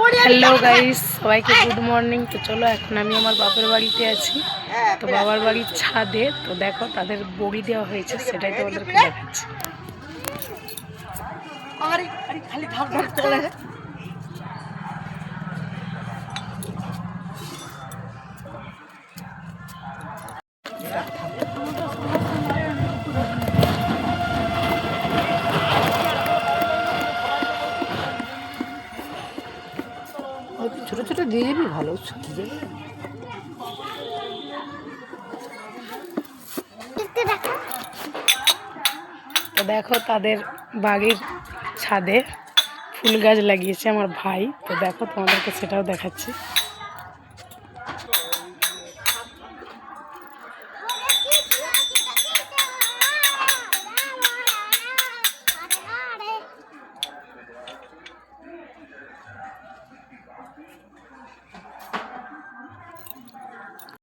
Hello guys সবাইকে good morning তো চলো এখন আমি আমার বাপের বাড়িতে আছি। তো বাবার বাড়ির ছাদে তো দেখো তাদের বড়ি দেওয়া হয়েছে সেটাই তোমাদেরকে দেখাচ্ছি। আরে ছোট ছোটো দিয়ে যাবি ভালো ছোট তো দেখো তাদের বাড়ির ছাদে ফুল গাছ লাগিয়েছে আমার ভাই। তো দেখো তোমাদেরকে সেটাও দেখাচ্ছি।